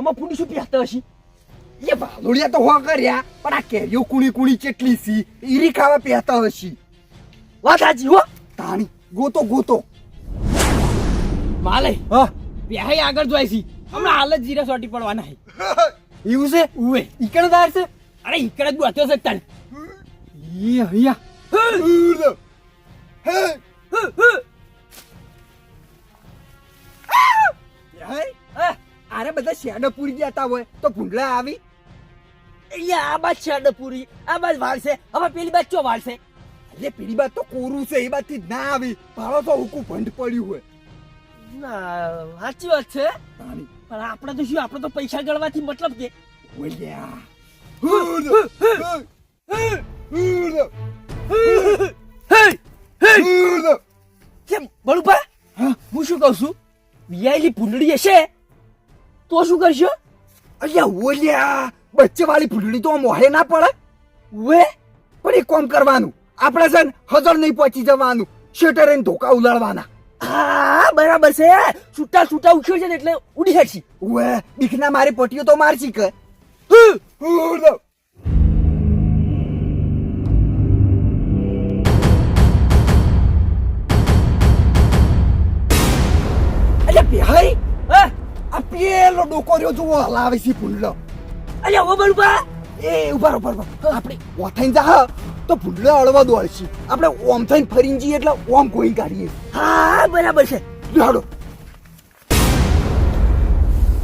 આમાં પુડી શું પહેરતા હશે? એ ભાલુડિયા તો હો કર્યા પણ આ કેરીઓ કુણી કુણી ચેટલી સી? ઈરી ખાવા પહેતા હશે. વાત સાચી હો? તાણી ગોતો ગોતો. માલે હા? પ્યાહી આગળ જોઈ છે હમણાં હાલ જ જીરા સોટી પડવાના હે. એવું છે? ઉવે. ઈકણ દાર છે? અરે ઈકડે જ બોત્યો છે તને. ઈ હૈયા હા, અરે બધા શેડો પૂરી જતા હોય તો ભૂંડલા આવી? અહીંયા આ બાજ શેડો પૂરી આ બાજ વાળશે હવે પેલી બાદ ચો વાળશે? એટલે પેલી બાજ તો કોરું છે એ બાદથી ના આવી. ભાડો તો હુકું ભંડ પડ્યું હોય. ના સાચી વાત છે. પણ આપણે તો શું આપણે તો પૈસા ગણવાથી મતલબ કે ઓલ્યા કેમ બળુપા હા? હું શું કહું છું? વિયાયેલી ભૂંડળી હશે? તો શું કરશે? અલ્યા ઓલ્યા બચ્ચે વાળી ભૂંડળી તો મોહે ના પડે? વે પણ એક કોમ કરવાનું. આપણે છે ને હજર નહીં પહોંચી જવાનું. શેટર એને ધોકા ઉલાડવાના હા બરાબર છે. છૂટા છૂટા ઉખ્યો છે ને એટલે ઉડી હડશી. વે બીખના મારી પટીઓ તો મારશી કે. પેલો ડોકોરિયો જુઓ હલાવે છે ભૂંડલો. અલ્યા ઓ બળુપા એ, ઊભા ઊભા ઊભા આપણે ઓથાઈ જા તો ભૂંડલો અળવા દોડશે. આપણે ઓમ થઈને ફરીને જઈએ એટલે ઓમ કોઈ કાઢીએ. હા, બરાબર છે. જાડો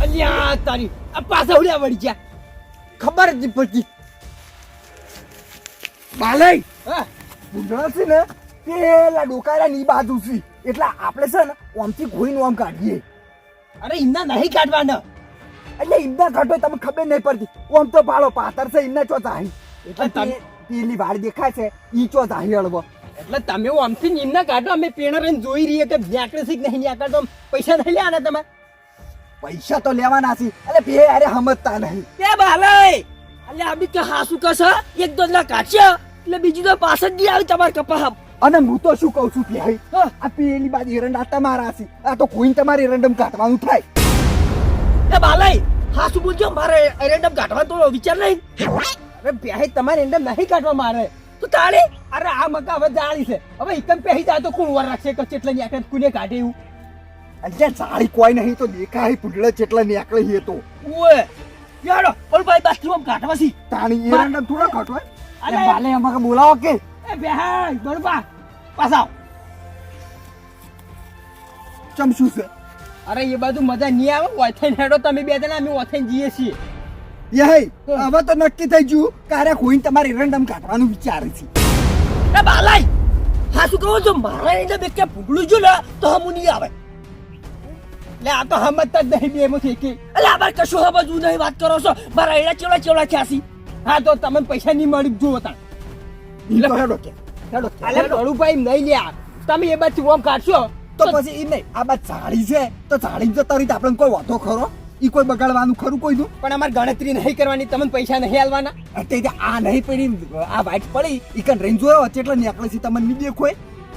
અલ્યા તારી, આ પાછા ઉડ્યા વળી ગયા. ખબર જ પડતી. બાલય ભૂંડળા છે ને, પેલા ડોકારા ની બાજુ છે. એટલે આપણે છે ને, ઓમથી ઘોઈને ઓમ કાઢીએ. અરે ઇમના નહીં કાઢવાના. એટલે એમના ઘટો તમને ખબર નહીં પડતી. ઓમ તો ભાડો પાતર છે એમના ચો જાહી. એટલે તમે- પેલી વાળ દેખાય છે ઈ ચો જાહી અળવો એટલે તમે આમથી નિમના કાઢો અમે પેણા રહીને જોઈ રહીએ કે ન્યાકડે છે કે નહીં ન્યાકડે તો પૈસા નહીં લેવાના તમે? પૈસા તો લેવાના છે એટલે બે અરે સમજતા નહીં. એ બાલય! આ આબી કે હાસુ કસ એક દો ના એટલે બીજી તો પાછળ જ આવે તમારે કપા અને હું તો શું કહું છું ભાઈ. આ પેલી બાજુ એરંડા તમારા છે આ તો કોઈ તમારી એરંડમ કાઢવાનું થાય. એ બાલય હાસુ બોલજો? મારે એરેન્ડમ કાઢવા તો વિચાર નહીં. અરે પ્યાહી તમારે એરેન્ડમ નહીં કાઢવા મારે. તો તાળી? અરે આ મકા હવે જાળી છે. હવે એકમ પહેરી જાય તો કોણ વાર રાખશે? કે ચેટલે નેકળે કુને કાઢે એવું? એટલે સાડી કોઈ નહીં તો દેખાય પુડળે ચેટલા નેકળે હે તો. ઓએ યાર પણ ભાઈ બાથરૂમ કાઢવા સી તાણી બા- એરંડમ થોડા કાઢવા અરે. બાલે અમાકે બોલાવો કે? એ બેહાઈ બળબા પાછા ચમશું છે? અરે એ બધું મજા નહીં આવે? ઓથે નેડો તમે બે જણા અમે ઓથેન જઈએ છીએ. યહી હવે તો નક્કી થઈ ગયું કે અરે કોઈને તમારે રેન્ડમ કાઢવાનું વિચારે છે. એ બાલાઈ હા શું કહો છો? મારા એને બે કે ભૂગળું જો ને તો હમું નહીં આવે. લે આ તો હમત જ નહીં બે માંથી કે અલે આ બાર કશું સમજવું નહીં વાત કરો છો? મારા એડા ચેવડા ચેવડા થયા હા તો તમને પૈસા નહીં મળી જો હતા હેડો કે હેડો. અલે ડોળુભાઈ નહીં લ્યા. તમે એ બાજુ ઓમ કાઢશો? તો પછી ઈ નહીં. આ બાદ ઝાડી છે. તો ઝાડી જતા રહી આપણે કોઈ વાંધો ખરો? ઈ કોઈ બગાડવાનું ખરું કોઈ નું પણ અમારે ગણતરી નહીં કરવાની. તમને પૈસા નહીં આલવાના? અત્યારે આ નહીં પડી આ વાઇટ પડી ઈ કન રેન્જ જોયો વચ્ચે એટલે નીકળે છે તમને નહીં દેખોય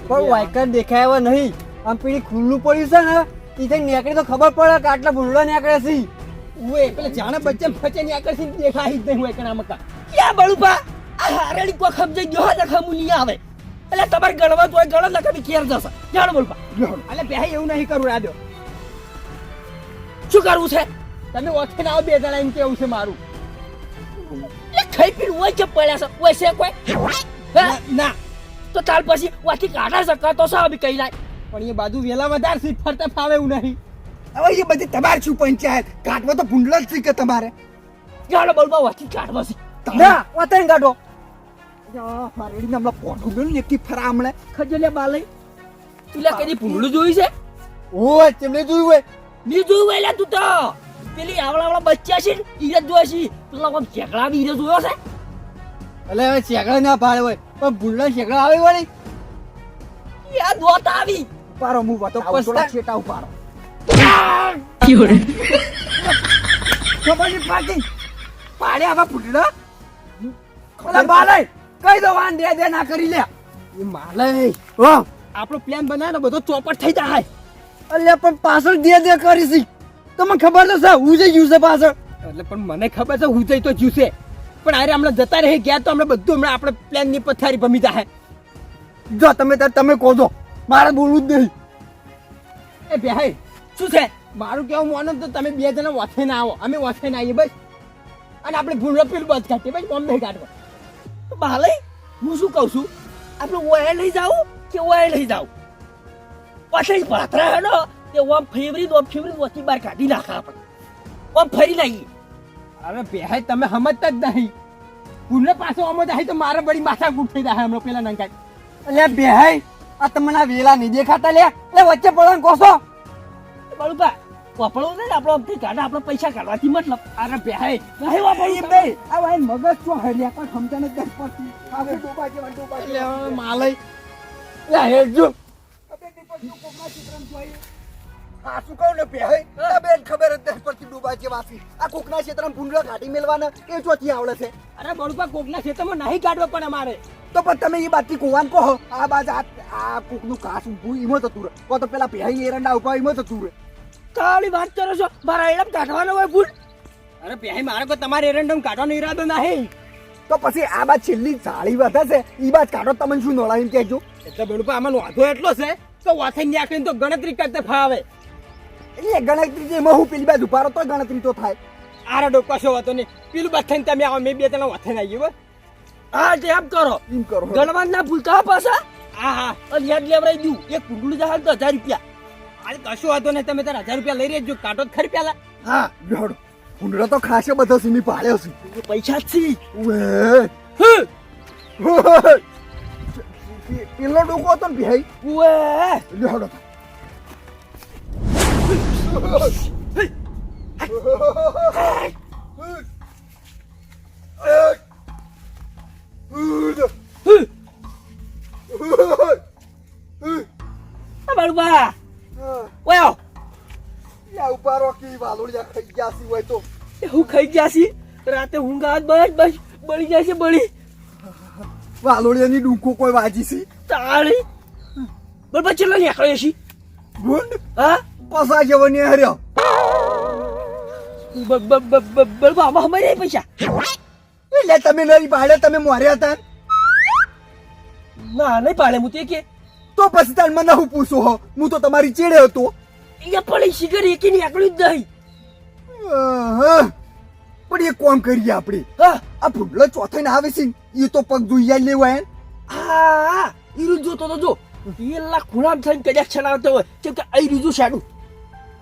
પણ વાયકર દેખાય નહીં. આમ પેલી ખુલ્લું પડ્યું છે ને ઈ થઈ નીકળે તો ખબર પડે કે આટલા ભૂંડો નીકળે છે. ઓએ પેલે જાણે બચ્ચે ફચે ની છે દેખાય જ નહીં હોય કણા મકા. ક્યાં બળુપા? આ હારેડી કો ખમજે ગયો ને ખમુલી નહીં આવે. એટલે તમારે ગણવા તો ગણો કભી કેર જશે. જાણ બળુપા. એટલે બે એવું નહીં કરવું રાજો. શું કરવું છે? તમે ઓછે ના બે જણા એમ કેવું છે મારું. ખાઈ પીને હોય છે પડ્યા છે. હોય છે કોઈ? ના તો તાર પછી વાથી કાઢા શકાતો તો હવે કઈ લાય? પણ એ બાજુ વેલા વધારે સીટ ફરતા ફાવે એવું નહીં. હવે એ બધી તમારે શું પંચાયત કાઢવા તો ભૂંડલ જ કે તમારે? જાણો બોલવા વાથી કાઢવા છે. ના વાતે કાઢો મારે હમણાં પોઠું ગયું ને એકથી ફરા હમણાં. ખજલે બાલય તુલા કદી ભૂંડલું જોયું છે? ઓય તેમને જોયું હોય. ની જોયું વેલા તું તો. પેલી આવડા આવડા બચ્ચા છે ઈરજ જોયા છે. પેલા આમ ચેકડા બી ઈરજ જોયો છે. એટલે હવે ચેકડા ના ભાડે હોય પણ ભૂંડલા ચેકડા આવે વળી. યા દોત આવી. પારો હું વાતો પસ્તા- છેટા ઉપાડો. ખબર પાટી પાડે આવા ફૂટડા ઓલા બાલે કઈ દો વાન દે દે ના કરી લે. એ માલય હા. આપણો પ્લાન બનાવે ને બધો ચોપટ થઈ જાય. અલ્યા પણ પાછળ દે દે કરી છે તમને ખબર તો છે હું જઈ ગયું છે પાછળ. એટલે પણ મને ખબર છે હું જઈ તો જ્યુસે પણ અરે હમણાં જતા રહી ગયા તો હમણાં બધું હમણાં આપણે પ્લાનની પથારી ભમી જાય. જો તમે તાર તમે કહો છો મારે બોલવું જ નહીં. એ ભાઈ શું છે? મારું કેવું માનો તો તમે બે જણા વાથે ના આવો. અમે વાથે ના આવીએ બસ. અને આપણે ભૂલો પેલું બસ કાઢીએ બસ બોમ્બે કાઢવા. તો ભાલે હું શું કહું છું? આપણે ઓય લઈ જાવ કે ઓય લઈ જાવ પછી પાત્રા હેડો તે ઓમ ફેવરી દો ફેવરી વસ્તી બાર કાઢી નાખા આપણે. ઓમ ફરી લઈએ અરે ભાઈ તમે સમજતા જ નહીં. ભૂંડો પાછો અમો જાય તો મારે બડી માથા કૂટ થઈ જાય હમણાં પેલા નંકાય અલ્યા બેહાઈ આ તમને વેલા નહીં દેખાતા લે એટલે વચ્ચે પડવાનું કોસો. બળુબા વાપરવો ને આપણો અમથી કાઢા આપણે પૈસા કાઢવાથી મતલબ. અરે બેહાય નહીં વાપરવું તમે. આ ભાઈ મગજ શું હર્યા? પણ સમજાને જ નથી પડતી. આપણે ડોબા જેવા ડોબા એટલે માલય લે હેડજો હા શું કહું ને ભાઈ બેન ખબર જ નથી પડતી ડોબા છે. આ કોકના ક્ષેત્રમાં ભૂંડલા કાઢી મેળવાના એ ચોથી આવડે છે. અરે બળુબા કોકના ક્ષેત્રમાં નહીં કાઢવો પણ અમારે. તો પણ તમે એ બાજથી કુવાન કહો. આ બાજ આ આ કોકનું કાસ ઊભું ઈમો થતું રહે. કો તો પેલા ભાઈ એરંડા ઊભા ઈમો થતું રહે. કાળી વાત કરો છો? મારા એડમ કાઢવાનો હોય ભૂલ. અરે ભાઈ મારે કોઈ તમારે એરંડમ કાઢવાનો ઈરાદો નહીં. તો પછી આ બાદ છેલ્લી જાળી વધે છે એ બાદ કાઢો તમે શું નોળા એમ કહેજો. એટલે બળુબા આમાં વાંધો એટલો છે તો વાથે નાખીને તો ગણતરી કરતે ફાવે. એટલે ગણતરી જે એમાં હું પેલી બાજુ ઉભારો તો ગણતરી તો થાય. આરે ડો કશો વાતો નહીં. પેલું બથાઈને તમે આવો મેં બે ત્રણ વાથે આવી ગયો હા. જે એમ કરો. એમ કરો ગણવાનું ના ભૂલતા હો પાછા? હા હા. અને યાદ લેવડાવી દઉં. એક કુંડલું જહાલ તો હજાર રૂપિયા. આજે કશો વાતો નહીં તમે તારા હજાર રૂપિયા લઈ રહેજો. કાઢો જ ખરી પેલા. હા. બેહડો ભૂંડળો તો ખાસે બધો સીમી પાડ્યો છે પૈસા છે! પે- પેલો ડોકો હતો ને ભાઈ ઉવે! બેહડો હે! આ બાળુબા ઓય ઉપારો કી વાલોડિયા ખાઈ ગયા સી હોય તો. હું ખાઈ ગયા છી? રાતે ઊંઘ બસ બસ બળી જાય છે બળી. વાલોડિયાની ડૂકો કોઈ વાજી સી તાળી. બરોબર ચલો નીકળ્યો છી ભૂંડ હા? પસા જેવો હર્યો. બ- બ- બ- બ- બરોબર આમાં અમારે નહીં પૈસા. એટલે તમે નરી ભાડે તમે મોર્યા હતા ના નહીં પાડે હું તે કે. તો પછી તાર મને હું પૂછો હો? હું તો તમારી ચેડે હતો. એ પડી શિખર એકી નીકળ્યું જ નહીં. પણ એ કોમ કરીએ આપણે. હા. આ ભૂંડલો ચોથે ને આવે છે એ તો પગ જોઈ લેવા હે હા ઈરું જોતો તો જો. એ લાખ ખૂણામ થઈને કદાચ ચલાવતો હોય. કેમ કે અહીં રીજું શાડું.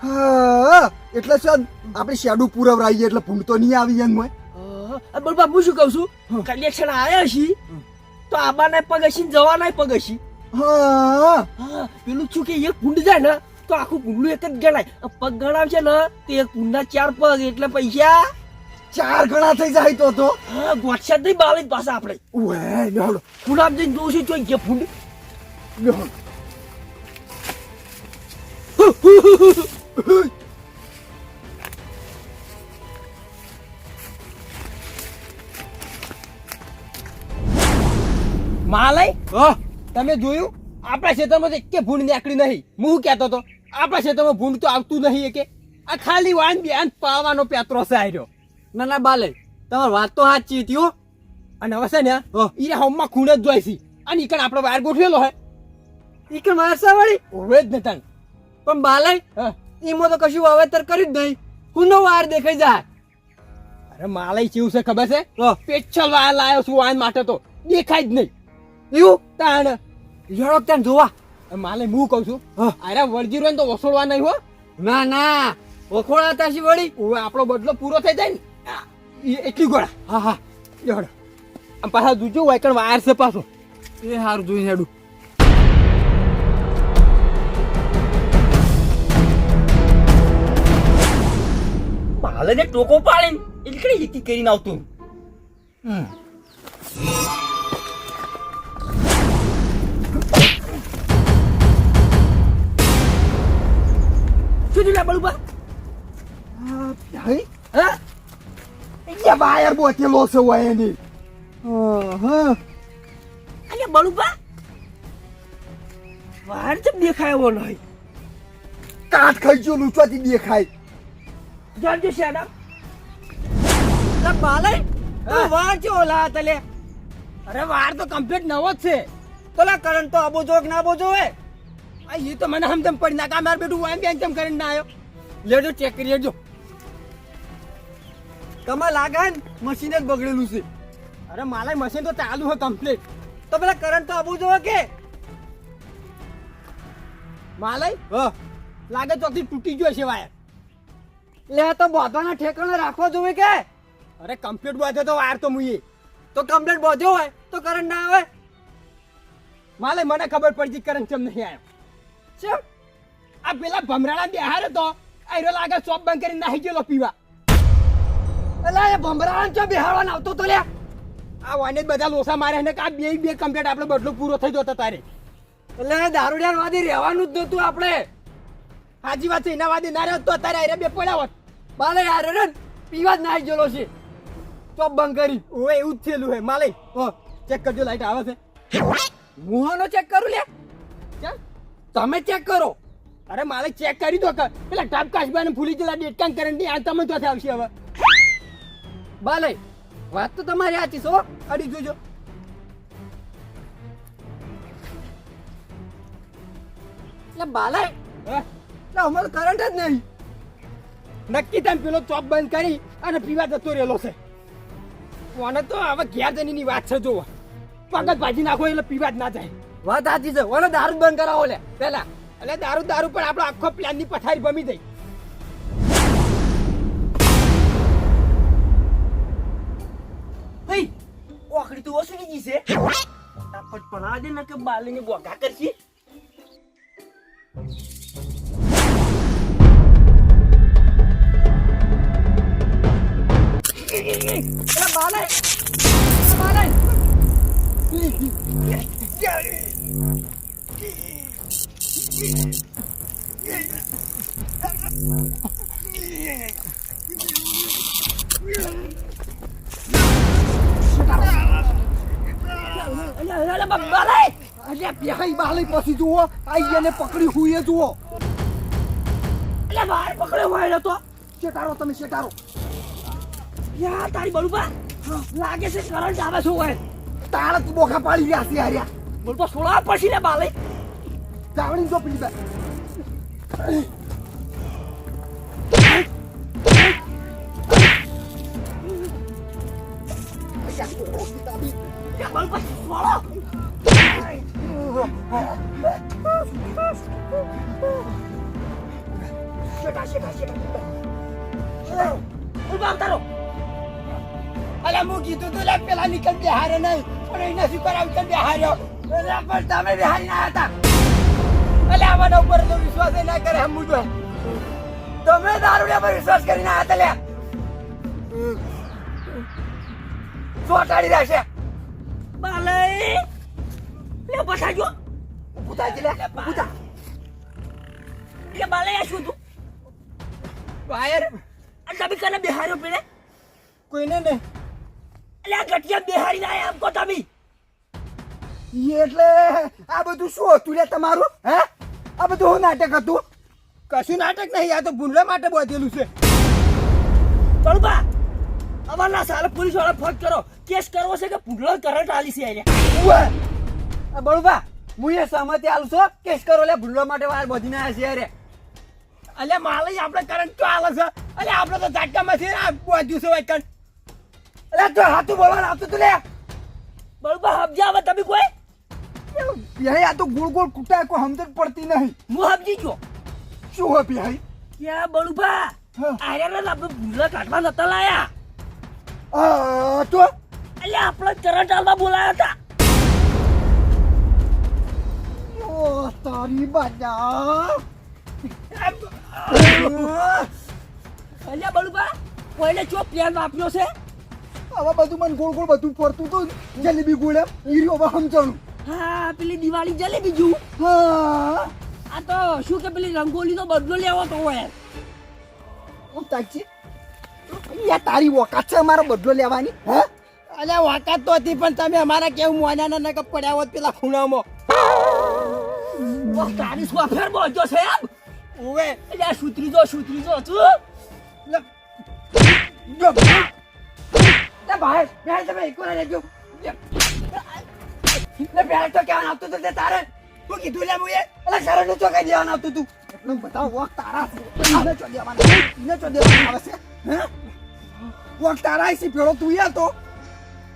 હા એટલે છે આપણે શેડું પુરવરાઈએ એટલે ભૂંડ તો નહીં આવી એમ હોય. હા બરોબર હું શું કહું છું? કલેક્શન આવ્યા છી તો આબાને પગ હશી ને જવાના પગ હશી હા. પેલું શું કે એક ભૂંડ જાય ને તો આખું ભૂંડલું એક જ ગણાય. પગ ગણાવશે ને તે એક ભૂંડના ચાર પગ એટલે પૈસા. ચાર ગણા થઈ જાય તો તો. હા ગોઠસા નહીં બાવે જ પાછા આપણે. ઉવે લેવડો ગુલાબ જઈને જોઉં છું ગયા ભૂંડ લેવડો માલય તમે જોયું? આપણા ક્ષેત્રમાં કે ભૂંડ નીકળી નહીં. હું કહેતો હતો આપણા ક્ષેત્રમાં ભૂંડ તો આવતું નહીં કે આ ખાલી વાન બેન પાવાનો પેત્રો છે આર્યો ના ના બાલે તમારી વાત તો સાચી હતી હો. અને હવે છે ને ઈ હમમાં ખૂણે જ જોઈ છે. અને ઈકણ આપણો વાયર ગોઠવેલો હે. ઈકડ કે મારસા વાળી? હોવે જ નતા. પણ બાલે હા. તો કશું વાવેતર કર્યું જ નહીં. નો વાર દેખાઈ જાય. અરે માલય ચીવ છે ખબર છે? પેચલ વાયર લાયો છું વાયન માટે તો. દેખાય જ નહીં. એવું? તાણ. ઝડક ત્યાં જોવા. માલે હું કહું છું? હા. અરે વળજી રહ્યો ને તો વસોડવા નહીં હો. ના ના. વખોડા છે વળી? આપણો બદલો પૂરો થઈ જાય ને. એટલી ગોળા. હા હા. જોડો આમ પાછા જોજો વાયકણ વાયર છે પાછો. એ સારું જોઈને હેડું. માલે જે ટોકો પાડીને એટલે એકી કરીને આવતું. શું વાયર બોતેલો છે હોય એની અરે બળુબા વાયર જેમ દેખાય એવો નહીં કાટ ખાઈ ગયો લૂંટવાથી દેખાય જાણજો શેડા બાલય તું. વાર છે ઓલા તલે અરે વાર તો કમ્પ્લીટ નવો જ છે તો લા કરંટ તો આબો જોક ના બોજો હે આ એ તો મને હમદમ પડી નાખા માર બેટું વાંગ બેંગ ચમ કરીને ના આવ્યો લેજો ચેક કરી લેજો કમા લાગે મશીન જ બગડેલું છે. અરે મારે મશીન તો ચાલુ છે કમ્પ્લીટ તો પેલા કરંટ તો આબુ જોવો કે? માલય? હ. લાગે ચોકથી તૂટી ગયો છે વાયર લે તો બોધવાના ઠેકાણે રાખવો જોવે કે? અરે કમ્પ્લીટ બોધ્યો તો વાયર તો મુઈએ. તો કમ્પ્લેટ બોધ્યો હોય તો કરંટ ના આવે. માલે મને ખબર પડી કરંટ કેમ નહીં આવ્યો. છે આ પેલા ભમરાડા બિહાર હતો આયરો લાગે શોપ બંધ કરીને નાહી ગયેલો પીવા. એ ભમરાણ ચો આવતો તો લે આ વાને બધા લોસા મારે ને આ બે બે કમ્પ્લેટ આપણે બદલો પૂરો થઈ જતો તારે. એટલે દારૂડિયાર વાદી રહેવાનું જ નતું આપણે. હાજી વાત છે, એના વાદી ના રહ્યો તો તારે આયરે બે પડ્યા હોત. બાલે યાર રે પીવા જ નાઈ ગયેલો છે. તો બંધ કરી. ઓ એવું જ થયેલું હે માલે, ઓ ચેક કરજો લાઈટ આવે છે. મુહાનો ચેક કરું લે? તમે ચેક કરો. અરે માલે ચેક કરી દો પેલા ટાપકાશ કાશબાને ભૂલી ગયેલા ડેટકાન કરંટ આ તમે તો આવશે હવે. બાલે વાત તો તમારી સાચી છો અડી જોજો. એટલે બાલે હા? એટલે અમારો કરંટ જ નહીં. નક્કી તમે પેલો ચોપ બંધ કરી અને પીવા જતો રહેલો છે. કોને તો હવે ઘેરની વાત છે જોવો. પગત ભાજી નાખો એટલે પીવા જ ના જાય. વાત સાચી છે. ઓને દારૂ બંધ કરાવો લે પેલા એટલે દારૂ દારૂ પણ આપણો આખો પ્લાનની પથારી ભમી દઈ તો ઓસડી ગઈ છે ફટાફટ પડા દે ને કે બાલીને બોગા કરશી એટલે બાલે અલ્યા બેહાઈ બાલે પછી જુઓ આઈ એને પકડી હુઈએ જુઓ. એટલે બહાર પકડ્યો હોય તો. શેટારો તમે શેટારો. યા તારી બળુબા. લાગે છે કરંટ આવે છે હોય તાળત બોખા પાડી રહ્યા છે બોલ બળુબા સોળા પછી ને બાલે. જાવણી જો પીડી બા. કીધું તું લે પેલા નીકળ બિહારે નહીં પણ એને શું કરાવ કે હાર્યો અરે પણ તમે બિહારી ના હતા. એટલે આમાં ઉપર તો વિશ્વાસ ના કરે હમ તો તમે દારૂડિયા પર વિશ્વાસ કરી ના હતા લે. ચોટાડી રહેશે બાલે લે બસાજો ઉતા લે પૂતા લે બાલે આ શું તું વાયર. આ બી કને બિહાર્યો પીડે? કોઈને ને એટલે આ બિહારી ના આયા એમ તમે. એટલે આ બધું શું હતું લે તમારું હે? આ બધું શું નાટક હતું? કશું નાટક નહીં આ તો ભૂંડલા માટે બાંધેલું છે. બળુબા અમારના સાલે પોલીસવાળા ફોન કરો. કેસ કરવો છે કે ભૂંડલો કરંટ આલી છે અહીંયા બળુબા હું એ સહમતિ આલું છો કેસ કરો લે ભૂલવા માટે વાર બધી ના છે અરે અલ્યા માલે આપણે કરંટ તો આલે છે. અલ્યા આપણે તો ઝાટકામાં છે આ બાંધ્યું છે અરે તો હાથું બોલવા આવતું તું લે. બળુબા સમજ્યા આવે તમે કોઈ? બિહાઈ આ તો ગોળ ગોળ કુટા કોઈ સમજણ પડતી નહીં. હું સમજી ગયો. શું હોય બિહાઈ ક્યાં બળુબા હા. આર્યા આપણે ભૂંડલા કાઢવા નતા લાયા. આ તો? અલ્યા આપણે ચરણ ચાલવા બોલાયા હતા. ઓ તારી બાજા. અલ્યા બળુબા કોઈને ચો પ્લાન આપ્યો છે? આવા બધું મને ગોળ ગોળ બધું ફરતું હતું જલેબી ગોળે ઈર્યો હવે સમજણું હા પેલી દિવાળી જલેબી જુ હા. આ તો શું કે પેલી રંગોલીનો બદલો લેવો તો હોય. ઓ તાજી યા તારી વોકાત છે અમારો બદલો લેવાની હે? અલ્યા વાકાત તો હતી પણ તમે અમારા કેવું મોનાના ના પડ્યા હોત પેલા ખૂણામાં. ઓ, તારી શું બોલજો છે એમ? ઓવે. આ સુતરી જો સુતરી જો છું લે ભાઈ ભાઈ તમે એક વાર લેજો લે ભાઈ તો કેવાનું આવતું તું તે તારે હું કીધું લે મુએ એટલે શરણનું ચોકાઈ દેવાનું આવતું તું? એટલું બધા વોક તારા આને ચો દેવાના ને ચો દેવાના આવે છે? હે? વોક તારા છે પેલો તું યાર તો.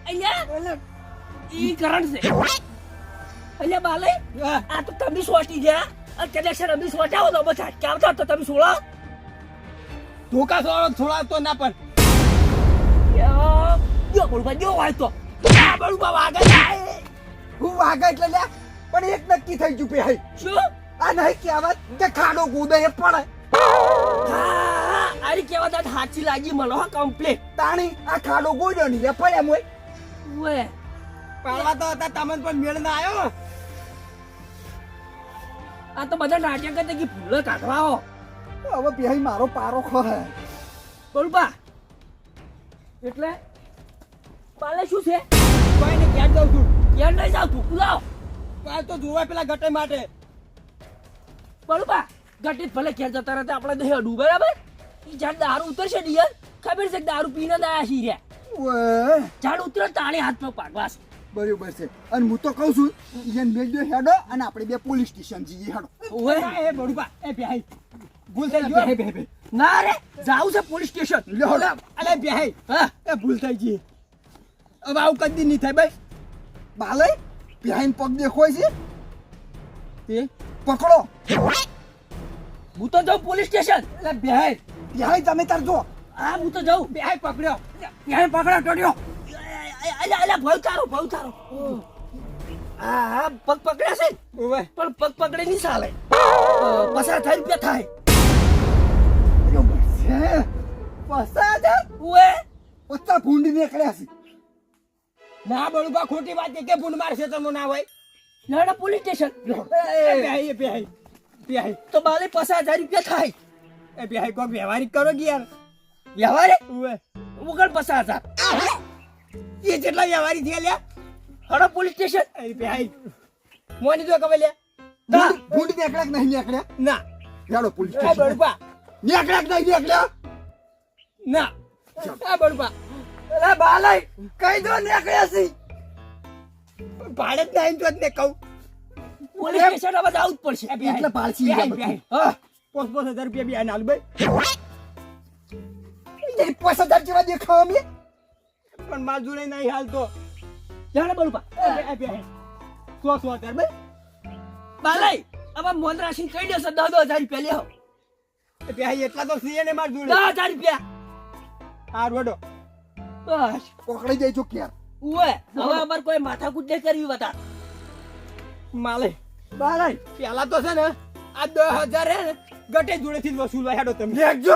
અહીંયા? ઈ કરંટ છે. અહીંયા બાલે આ તો તમે સોટી ગયા. અત્યારે કનેક્શન અમે સોટાવો તો અમે ઝાટકા આવતા તો તમે સોળા? ધોકા સોળો થોડા તો ના પણ યો યો બળુબા હોય તો. આ બળુબા વાગે હું વાગે એટલે લે પણ એક નક્કી થઈ ગયું ભાઈ શું? આ નહીં કહેવત કે ખાડો કૂદે એ પણ. હા આરી કેવા સાચી લાગી મને હો કમ્પ્લીટ તાણી આ ખાડો કૂદ્યો નહીં રે પડ્યા મોય પાડવા તો હતા તમને પણ મેળ ના આવ્યો. આ તો બધા નાટ્ય કરતા કે ભૂલો કાઢવા હો. હવે ભાઈ મારો પારો ખોહે બળુબા એટલે પાલે શું છે? કોઈ ને ક્યાં જાઉં છું. ક્યાં નહીં જાઉં છું. લાવ પાલ તો જોવા પેલા ગટે માટે. બળુબા ગટે ભલે ક્યાં જતા રહેતા આપણે દહીં અડું બરાબર? ઈ ઝાડ દારૂ ઉતરશે ડિયર? ખબર છે દારૂ પીને દાયા છીએ રે. ઓય. ઝાડ ઉતરે તાણે હાથ પર પાડવા છે. બરોબર છે. અને હું તો કહું છું ઈયન મેલજો હેડો અને આપણે બે પોલીસ સ્ટેશન જઈએ હેડો. ઓય. એ બડુબા એ ભાઈ ભૂલ થઈ ગયો. ના રે જાવ છે પોલીસ સ્ટેશન. લ્યો અલે ભાઈ હા. એ ભૂલ થઈ ગઈ. હવે આવું કદી નહીં થાય ભાઈ. બાલે ભાઈ પગ દેખોય છે. તે પકડો. હું તો જાઉં પોલીસ સ્ટેશન. એટલે ભાઈ ભાઈ તમે તાર જો. હા હું તો જાઉં. ભાઈ પકડ્યો. ભાઈ પકડો ટોડ્યો અલ્યા અલ્યા ભાવ તારો ભાવ તારો હા હા પગ પકડ્યા છે. પણ પગ પકડે નહીં ચાલે. પસાર થાય રૂપિયા થાય. બરોબર છે. પસા છે ઓએ પચ્ચા ભૂંડ નીકળ્યા છે. ના બળુબા ખોટી વાત કે ભૂંડ મારશે તો ના હોય? લડે પોલીસ સ્ટેશન. બેહાઈ બેહાઈ બેહાઈ તો બાલે પચાસ હજાર રૂપિયા થાય. એ બેહાઈ કો વ્યવહારિક કરો કે યાર? વ્યવહારે ઉવે. વગર પચાસ હજાર. એ જેટલા વ્યવહારી થયા લ્યા. હડો પોલીસ સ્ટેશન. એ બેહાઈ મોની જો કવે લ્યા? ના. ભૂંડ નીકળ્યા કે નહીં નીકળ્યા ના. હેડો પોલીસ એ સ્ટેશન. બળપા નીકળ્યા કે નહીં નીકળ્યા ના. આ બળપા અલા બાલાઈ દો ભાડે જ નહીં તો જ ને કહું. પોલીસ સ્ટેશન હવે જવું જ પડશે. એટલે પાળસી બેહાઈ, ગયા બેહાઈ. બધું. હા પોસ પોસ હજાર રૂપિયા બી આને આલ ભાઈ. પોસ હજાર જેવા દેખાવ અમે. પણ માલ જોડે નહીં હાલ તો. લડે બળપા સો સો હજાર ભાઈ. બાલાઈ હવે મોન રાશિ કહી દેશે દસ દસ હજાર રૂપિયા એ બેહાઈ એટલા તો સીએ ને માર દસ હજાર રૂપિયા. હાર રોડો બસ. પકડી જાય છો ક્યાં? ઉવે હવે અમારે કોઈ માથાકૂટ નહીં કરવી બતા માલે બારાય પેલા તો છે ને આ દસ હજાર હે ને ગટે જોડેથી વસૂલવા હેડો તમે. દેખજો